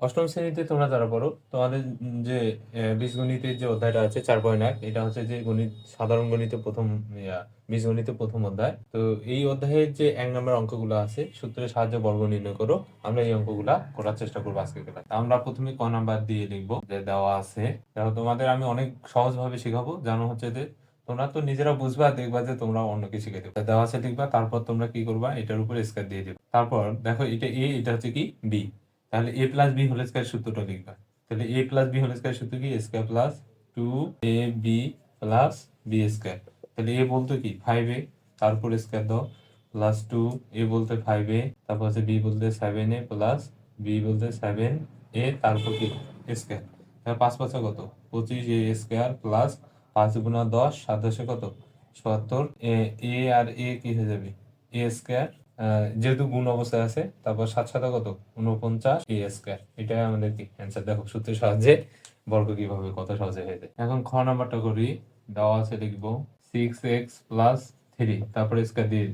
অষ্টম শ্রেণীতে তোমরা যারা পড়ো, তোমাদের যে বীজগণিতের যে অধ্যায়টা আছে, চার পয়েন্ট এক, এটা হচ্ছে যে গণিত, সাধারণ গণিতে প্রথম বীজগণিতে প্রথম অধ্যায়। তো এই অধ্যায়ের যে এক নম্বর অঙ্কগুলো আছে, সূত্রের সাহায্যে বর্গ নির্ণয় করো, আমরা এই অঙ্কগুলা করার চেষ্টা করব আজকে ক্লাসে। আমরা প্রথমে ক নাম্বার দিয়ে লিখব, যে দেওয়া আছে। দেখো, তোমাদের আমি অনেক সহজভাবে শেখাবো, জানো হচ্ছে যে, তোমরা তো নিজেরা বুঝবা, দেখবা যে তোমরা অন্যকে শিখে দেবে। দেওয়া আছে লিখবা, তারপর তোমরা কি করবা, এটার উপর স্কোয়ার দিয়ে দিবে। তারপর দেখো, এটা এ, এটা হচ্ছে কি? বি। তাহলে A plus B whole square সূত্রটা লিখবা। তাহলে A plus B whole square সূত্র কি? Square plus two A B plus B square তাহলে এ বলতো কি? ফাইভ এ তারপর স্কয়ার দাও। প্লাস টু এ বলতে ফাইভ এ তারপর হচ্ছে বি বলতে সেভেন এ প্লাস বি বলতে সেভেন এ তারপর কি? স্কয়ার তাহলে পাঁচ পাঁচে কত? পঁচিশ এ স্কয়ার প্লাস পাঁচ গুণা দশ, সাত দশে কত? সত্তর। এ আর এ কি হয়ে যাবে? এ স্কয়ার যেহেতু গুণ অবস্থায় আছে, তারপর সাত সাথে কত? উনপঞ্চাশ এ স্কয়ার। এটাই আমাদের কি? অ্যান্সার দেখো, সূত্রের সাহায্যে বর্গ কীভাবে কত সহজে হয়ে যায়। এখন খ নাম্বারটা করি। দেওয়া আছে লিখব সিক্স এক্স প্লাস থ্রি তারপরে স্কয়ার দিয়ে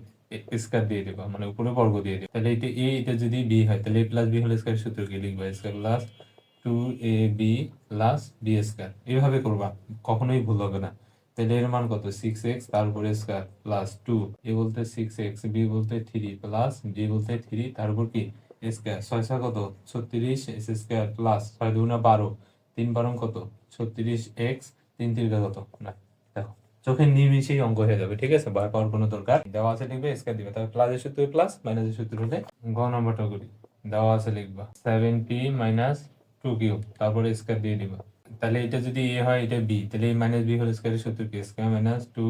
স্কয়ার দিয়ে দেবা মানে উপরে বর্গ দিয়ে দেবা। তাহলে এটা এ, এটা যদি বি হয়, তাহলে এ প্লাস বি হলে স্কয়ার সূত্র কি লিখব? Square plus two A B plus B square এইভাবে করবা, কখনোই ভুল হবে না। তাহলে এর মান কত সিক্স এক্স তার উপরে স্কয়ার প্লাস টু এ বলতে সিক্স এক্স বি বলতে থ্রি প্লাস ডি বলতে থ্রি তার উপর কি? স্কয়ার ছয় ছয় কত? ছত্রিশ এস স্কয়ার প্লাস ছয় দুগুণা বারো, তিন বারো কত? ছত্রিশ এক্স তিন তিনটা কত? না, দেখো, চোখের নিমিশেই অঙ্ক হয়ে যাবে, ঠিক আছে? ভয় পাওয়ার কোনো দরকার দেওয়া আছে লিখবে স্কয়ার দিবে। তাহলে প্লাসের সূত্র প্লাস মাইনাসের সূত্র হলে গ নম্বরটা করি। দেওয়া আছে লিখবা। Seven p minus two q তারপরে স্কয়ার দিয়ে দিবা। তাহলে এটা যদি এ হয়, এটা বি তাহলে এ মাইনাস বি হোল স্কয়ারের সূত্র কি square minus two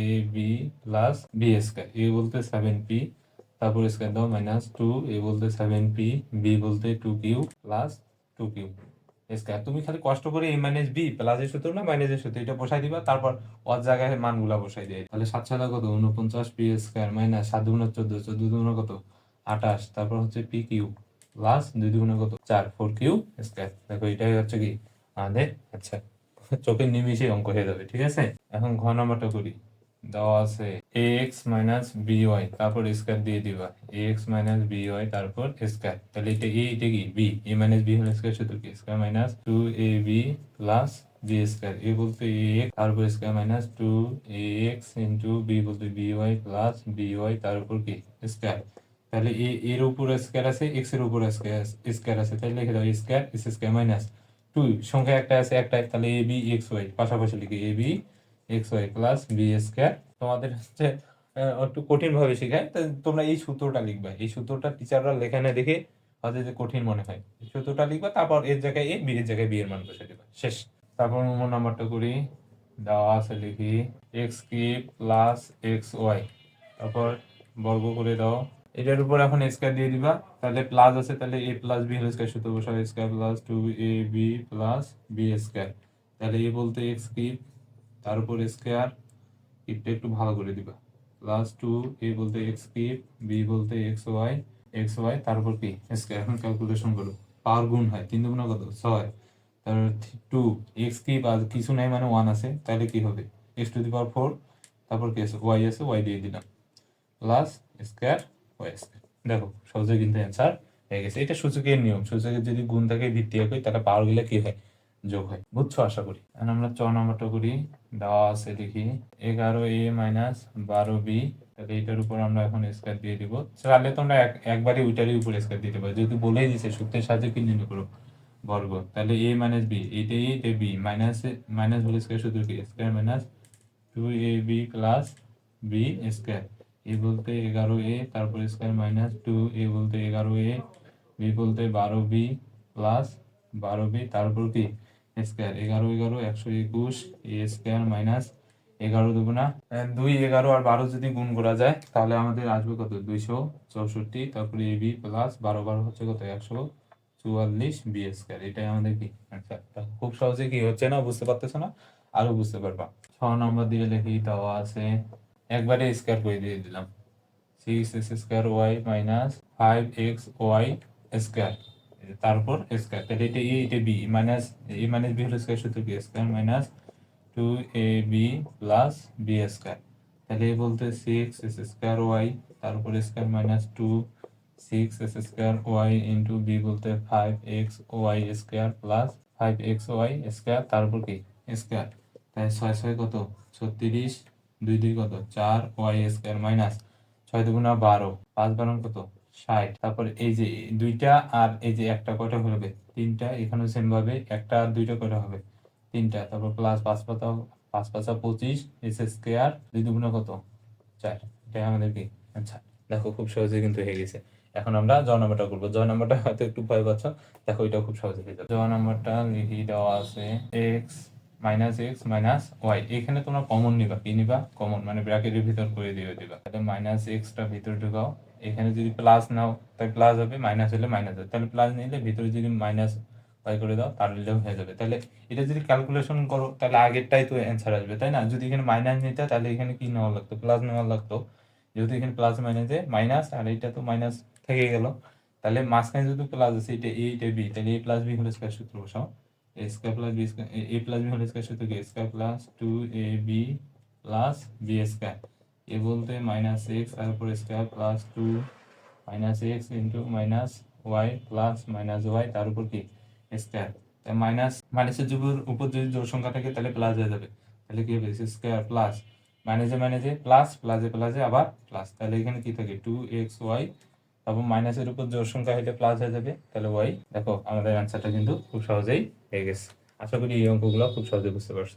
A B plus B square A বলতে সেভেন পি তারপর স্কয়ার দাও মাইনাস টু এ বলতে সেভেন পি বি বলতে two q plus two q square তুমি খালি কষ্ট করে এ মাইনাস বি প্লাসের সূত্র না মাইনাসের সূত্র এটা বসাই দিবা, তারপর ওর জায়গায় মানগুলা বসাই দিয়ে। তাহলে সাত সাদা কত? উনপঞ্চাশ পি স্কয়ার মাইনাস সাত দুগুণ চোদ্দ চোদ্দ দুগুণ কত? আঠাশ, তারপর হচ্ছে পি কিউ প্লাস দুই দুগুণে কত? চার ফোর কিউ স্কয়ার দেখো এটাই হচ্ছে কি? আমাদের আচ্ছা। চোখের নিমিশে অঙ্ক হয়ে যাবে, ঠিক আছে? এখন ঘ নাম্বারটা করি। দেওয়া আছে A x minus B y তারপর স্কয়ার দিয়ে দিবা। A x minus B y তারপর স্কয়ার তাহলে এটা এ এটা কি? বি এ মাইনাস বি হলে স্কয়ার সূত্র কি? Square minus two A B plus B square A বলতে এ এক্স তারপর square minus two A x into B বলতে B y plus B y তার উপর কি? স্কয়ার তাহলে এ, এর উপর স্কয়ার আছে এক্সের উপর স্কয়ার স্কয়ার আছে। তাহলে লিখে দাও square S square minus two, সংখ্যা একটা আছে, একটা তাহলে এ বি এক্স ওয়াই পাশাপাশি লিখি A B x y plus B square তোমাদের হচ্ছে একটু কঠিন ভাবে শেখায়, তো তোমরা এই সূত্রটা লিখবা। এই সূত্রটা টিচাররা লেখা না দেখে হয়তো যে কঠিন মনে হয়। সূত্রটা লিখবা, তারপর এর জায়গায় এ বি এর জায়গায় বি এর মান বসে দেবা। শেষ। তারপর নম্বর নাম্বারটা করি। দেওয়া আছে লিখি এক্স কি প্লাস এক্স ওয়াই তারপর বর্গ করে দাও। এটার উপর এখন স্কয়ার দিয়ে দিবা। তাহলে প্লাস আছে, তাহলে এ প্লাস বি হলে স্কয়ার সূত্র বসাও। Square plus two A B plus B square তাহলে এ বলতে এক্স কিউব তার উপর স্কয়ার কিউবটা একটু ভালো করে দিবা। প্লাস টু এ বলতে এক্স কিউব বি বলতে এক্স ওয়াই এক্স ওয়াই তারপর কি স্কয়ার এখন ক্যালকুলেশন করো। পাওয়ার গুণ হয়, তিন দুগুণ কত? ছয়। তারপর টু এক্স কিউব আর কিছু নাই মানে ওয়ান আছে, তাহলে কি হবে? X to the power four তারপর কি আছে? ওয়াই আছে ওয়াই দিয়ে দিলাম। প্লাস স্কয়ার স্কয়ার দেখো সহজে কিন্তু অ্যান্সার হয়ে গেছে। এটা সূচকের নিয়ম। সূচকের যদি গুণ থাকে ভিত্তি হয় তাহলে পাওয়ারগুলো কি হয়? যোগ হয়। বুঝছ? আশা করি। এখন আমরা চ নম্বরটা করি। দেওয়া আছে দেখি। এগারো এ মাইনাস বারো বি তাহলে এটার উপর আমরা এখন স্কয়ার দিয়ে দিব। তাহলে তোমরা এক- একবারই ওইটারই উপর স্কয়ার দিতে পারো। যেহেতু বলেই দিছে সূত্রের সাহায্যে কি নির্ণয় করো? বর্গ। তাহলে এ মাইনাস বি এইটা এ এটা B minus minus whole square সূত্র কি square minus two A B plus B square A বলতে এগারো এ, তারপর স্কয়ার মাইনাস টু এ বলতে এগারো এ, বি বলতে বারো বি প্লাস বারো বি, তারপর কি? স্কয়ার এগারো এগারো, একশো একুশ, এ স্কয়ার মাইনাস এগারো দুগুণা দুই, এগারো আর বারো যদি গুণ করা যায়, তাহলে আমাদের আসবে কত? দুইশো চৌষট্টি, তারপরে এ বি প্লাস বারো বারো হচ্ছে কত? একশো চুয়াল্লিশ বি স্কয়ার এটাই আমাদের কি? আচ্ছা খুব সহজে কি হচ্ছে না? বুঝতে পারতেছো না? আরও বুঝতে পারবা। ছ নম্বর দিয়ে লিখি দেওয়া আছে। একবারে স্কয়ার করে দিয়ে দিলাম। Six x square y minus five x y square তারপর স্কয়ার তাহলে এটা এ এটা B minus A minus B হলো স্কয়ার সূত্র কি square minus two A B plus B square তাহলে বলতে সিক্স এক্স স্কয়ার ওয়াই তারপর square minus two six x square y into B বলতে five x y square plus five x y square তারপর কি? Square তাই ছয় ছয় কত? ছত্রিশ দুই দুই কত? চার ওয়াই স্কোয়ার মাইনাস ছয় দুগুণা বারো। পাঁচ বারো কত? ষাট। তারপর এই যে দুইটা আর এই যে একটা কয়টা হবে? তিনটা। এখানে সেম ভাবে একটা আর দুইটা কয়টা হবে? তিনটা। তারপর প্লাস পাঁচ পাতা পাঁচ পাঁচা পঁচিশ, এস স্কোয়ার দুই দুগুণা কত? চার। এটাই আমাদের কি আচ্ছা দেখো খুব সহজে কিন্তু হয়ে গেছে। এখন আমরা জ নাম্বারটা করব। জ নাম্বারটা হয়তো একটু ভয় পাচ্ছ। দেখো এটা খুব সহজে হয়ে যাবে। জ নাম্বারটা লিখে, দেওয়া আছে x minus x minus y এখানে তোমরা কমন নিবা, কি নিবা? কমন মানে ব্র্যাকেটের ভিতর করে দিয়ে দিবা। তাহলে মাইনাস এক্সটা ভিতরে ঢুকাও। এখানে যদি প্লাস নাও, তাহলে প্লাস হবে মাইনাস হলে মাইনাস হবে। তাহলে প্লাস নিলে ভিতরে যদি মাইনাস ওয়াই করে দাও, তাহলে হয়ে যাবে। তাহলে এটা যদি ক্যালকুলেশন করো, তাহলে আগেরটাই তো অ্যান্সার আসবে, তাই না? যদি এখানে মাইনাস নিতে, তাহলে এখানে কি নেওয়া লাগতো? প্লাস নেওয়া লাগতো। যেহেতু এখানে প্লাস মাইনাসে মাইনাস আর এটা তো মাইনাস থেকে গেল। তাহলে মাঝখানে যদি প্লাস আছে এটা এ এটা বি তাহলে এ প্লাস বি হলে স্কয়ার সূত্র বসাও। A square plus B square A plus B হলে স্কয়ার সূত্র কি plus two A B plus B square A বলতে মাইনাস এক্স তার উপর square plus two minus x into minus y plus minus y তার উপর কি? স্কয়ার তাই মাইনাস মাইনাসের যুগের উপর যদি জোর সংখ্যা থাকে, তাহলে প্লাস হয়ে যাবে। তাহলে কি হবে? স্কয়ার প্লাস মাইনাসে মাইনাসে প্লাস প্লাসে প্লাসে আবার প্লাস তাহলে এখানে কি থাকে? টু এক্স ওয়াই তারপর মাইনাসের উপর জোর সংখ্যা হলে প্লাস হয়ে যাবে। তাহলে ওয়াই দেখো, আমাদের অ্যান্সারটা কিন্তু খুব সহজেই হয়ে গেছে। আশা করি এই অঙ্কগুলো খুব সহজে বুঝতে পারছ।